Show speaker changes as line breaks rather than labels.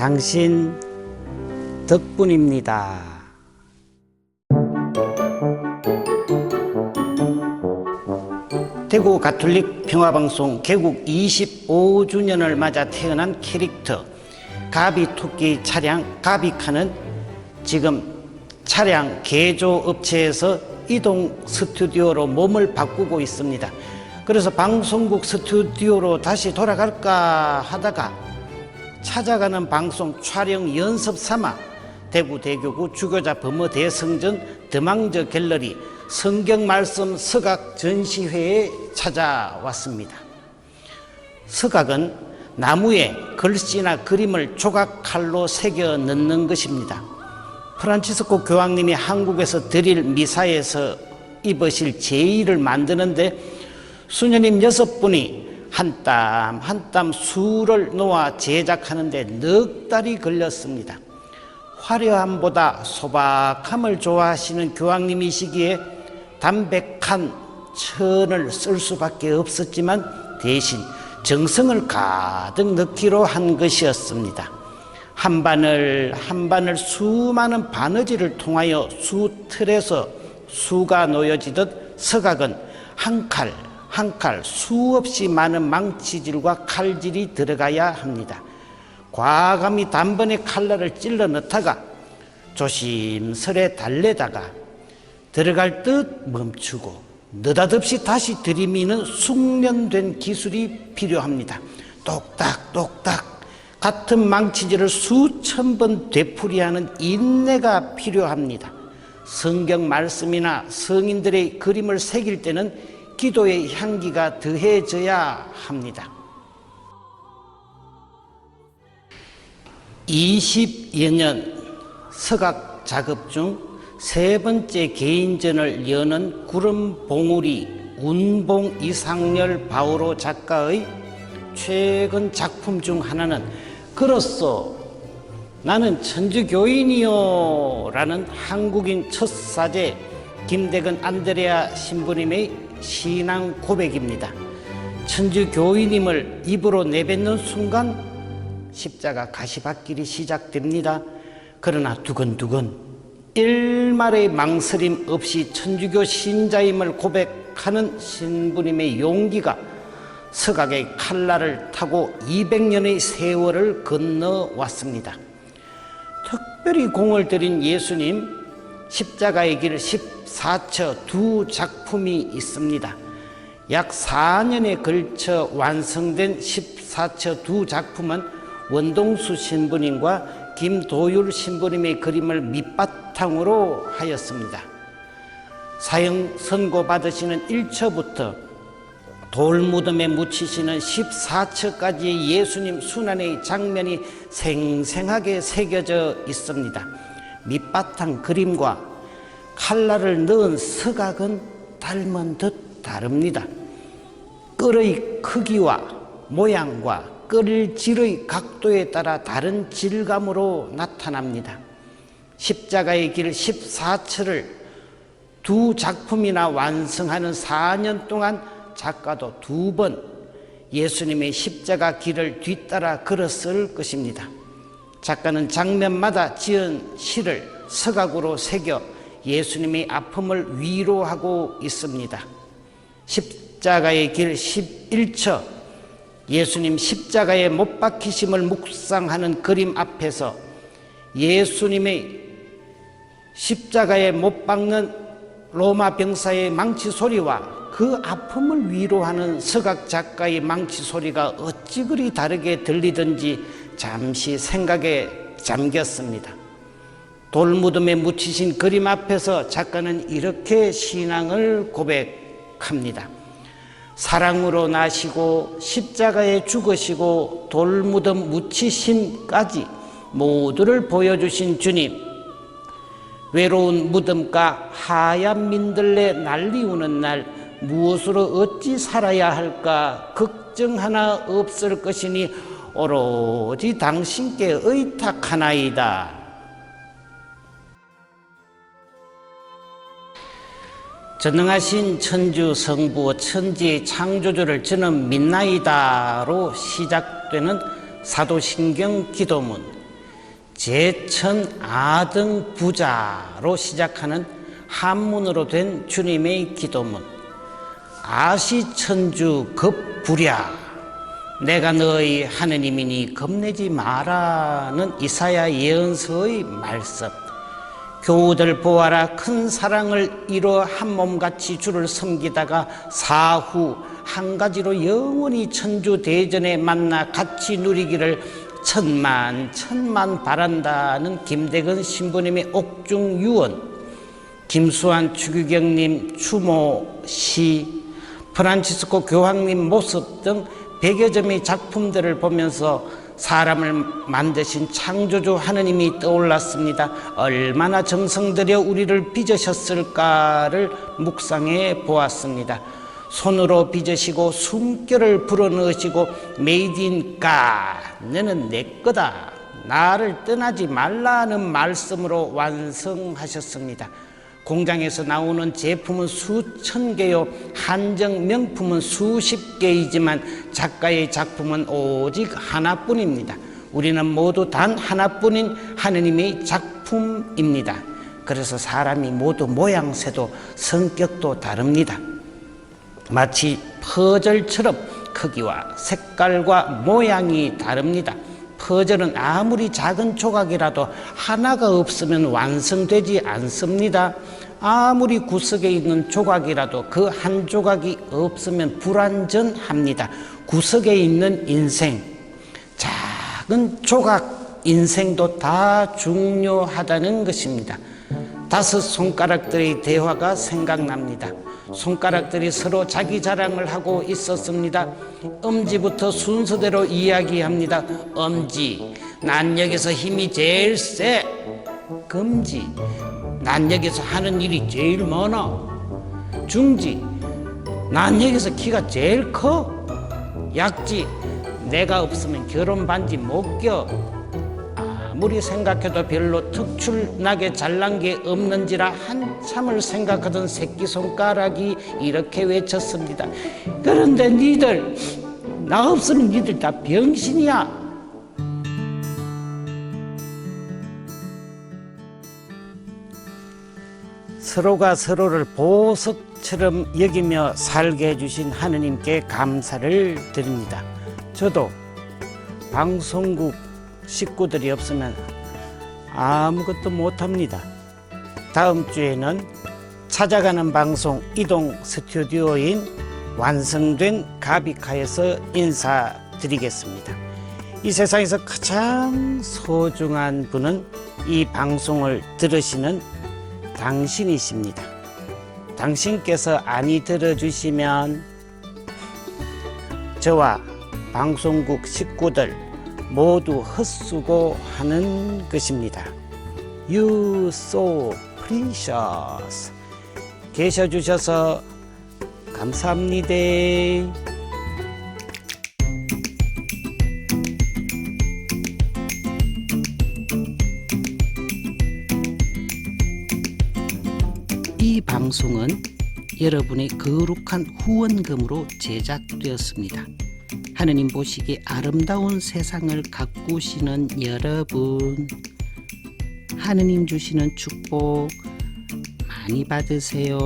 당신 덕분입니다. 대구 가톨릭 평화방송 개국 25주년을 맞아 태어난 캐릭터 가비토끼 차량 가비카는 지금 차량 개조 업체에서 이동 스튜디오로 몸을 바꾸고 있습니다. 그래서 방송국 스튜디오로 다시 돌아갈까 하다가 찾아가는 방송 촬영 연습 삼아 대구 대교구 주교자 범어 대성전 드망저 갤러리 성경 말씀 서각 전시회에 찾아왔습니다. 서각은 나무에 글씨나 그림을 조각칼로 새겨 넣는 것입니다. 프란치스코 교황님이 한국에서 드릴 미사에서 입으실 제의를 만드는데 수녀님 여섯 분이 한 땀 한 땀 수를 놓아 제작하는데 넉 달이 걸렸습니다. 화려함보다 소박함을 좋아하시는 교황님이시기에 담백한 천을 쓸 수밖에 없었지만 대신 정성을 가득 넣기로 한 것이었습니다. 한 바늘 한 바늘 수많은 바느질을 통하여 수 틀에서 수가 놓여지듯 서각은 한칼 한 칼 수없이 많은 망치질과 칼질이 들어가야 합니다. 과감히 단번에 칼날을 찔러 넣다가 조심스레 달래다가 들어갈 듯 멈추고 느닷없이 다시 들이미는 숙련된 기술이 필요합니다. 똑딱 똑딱 같은 망치질을 수천 번 되풀이하는 인내가 필요합니다. 성경 말씀이나 성인들의 그림을 새길 때는 기도의 향기가 더해져야 합니다. 20여 년 서각 작업 중 세 번째 개인전을 여는 구름 봉우리 운봉 이상열 바오로 작가의 최근 작품 중 하나는 그렇소 나는 천주교인이요 라는 한국인 첫 사제 김대근 안드레아 신부님의 신앙 고백입니다. 천주 교인임을 입으로 내뱉는 순간 십자가 가시밭길이 시작됩니다. 그러나 두근두근 일말의 망설임 없이 천주교 신자임을 고백하는 신부님의 용기가 서각의 칼날을 타고 200년의 세월을 건너왔습니다. 특별히 공을 들인 예수님 십자가의 길 14처 두 작품이 있습니다. 약 4년에 걸쳐 완성된 14처 두 작품은 원동수 신부님과 김도율 신부님의 그림을 밑바탕으로 하였습니다. 사형 선고 받으시는 1처부터 돌무덤에 묻히시는 14처까지의 예수님 순환의 장면이 생생하게 새겨져 있습니다. 밑바탕 그림과 칼날을 넣은 서각은 닮은 듯 다릅니다. 끌의 크기와 모양과 끌 질의 각도에 따라 다른 질감으로 나타납니다. 십자가의 길 14처를 두 작품이나 완성하는 4년 동안 작가도 두 번 예수님의 십자가 길을 뒤따라 걸었을 것입니다. 작가는 장면마다 지은 시를 서각으로 새겨 예수님의 아픔을 위로하고 있습니다. 십자가의 길 11처 예수님 십자가에 못 박히심을 묵상하는 그림 앞에서 예수님의 십자가에 못 박는 로마 병사의 망치 소리와 그 아픔을 위로하는 서각 작가의 망치 소리가 어찌 그리 다르게 들리던지 잠시 생각에 잠겼습니다. 돌무덤에 묻히신 그림 앞에서 작가는 이렇게 신앙을 고백합니다. 사랑으로 나시고 십자가에 죽으시고 돌무덤 묻히심까지 모두를 보여주신 주님 외로운 무덤가 하얀 민들레 날리우는 날 무엇으로 어찌 살아야 할까 걱정 하나 없을 것이니 오로지 당신께 의탁하나이다. 전능하신 천주 성부 천지의 창조주를 저는 믿나이다로 시작되는 사도신경 기도문 제천 아등 부자로 시작하는 한문으로 된 주님의 기도문 아시 천주 급부랴 내가 너희 하느님이니 겁내지 마라는 이사야 예언서의 말씀. 교우들 보아라 큰 사랑을 이루어 한 몸같이 주를 섬기다가 사후 한 가지로 영원히 천주 대전에 만나 같이 누리기를 천만 천만 바란다는 김대근 신부님의 옥중 유언. 김수환 추규경님 추모 시 프란치스코 교황님 모습 등 100여 점의 작품들을 보면서 사람을 만드신 창조주 하느님이 떠올랐습니다. 얼마나 정성 들여 우리를 빚으셨을까를 묵상해 보았습니다. 손으로 빚으시고 숨결을 불어넣으시고 메이드 인 가, 너는 내 거다. 나를 떠나지 말라는 말씀으로 완성하셨습니다. 공장에서 나오는 제품은 수천 개요, 한정 명품은 수십 개이지만 작가의 작품은 오직 하나뿐입니다. 우리는 모두 단 하나뿐인 하느님의 작품입니다. 그래서 사람이 모두 모양새도 성격도 다릅니다. 마치 퍼즐처럼 크기와 색깔과 모양이 다릅니다. 퍼즐은 아무리 작은 조각이라도 하나가 없으면 완성되지 않습니다. 아무리 구석에 있는 조각이라도 그 한 조각이 없으면 불완전합니다. 구석에 있는 인생, 작은 조각 인생도 다 중요하다는 것입니다. 다섯 손가락들의 대화가 생각납니다. 손가락들이 서로 자기 자랑을 하고 있었습니다. 엄지부터 순서대로 이야기합니다. 엄지, 난 여기서 힘이 제일 세. 금지, 난 여기서 하는 일이 제일 많아. 중지, 난 여기서 키가 제일 커. 약지, 내가 없으면 결혼 반지 못 껴. 아무리 생각해도 별로 특출나게 잘난 게 없는지라 한참을 생각하던 새끼 손가락이 이렇게 외쳤습니다. 그런데 니들 나 없으면 니들 다 병신이야. 서로가 서로를 보석처럼 여기며 살게 해주신 하느님께 감사를 드립니다. 저도 방송국 식구들이 없으면 아무것도 못합니다. 다음 주에는 찾아가는 방송 이동 스튜디오인 완성된 가비카에서 인사드리겠습니다. 이 세상에서 가장 소중한 분은 이 방송을 들으시는 당신이십니다. 당신께서 아니 들어주시면 저와 방송국 식구들 모두 헛수고 하는 것입니다. You so precious. 계셔 주셔서 감사합니다. 이 방송은 여러분의 거룩한 후원금으로 제작되었습니다. 하느님 보시기에 아름다운 세상을 가꾸시는 여러분, 하느님 주시는 축복 많이 받으세요.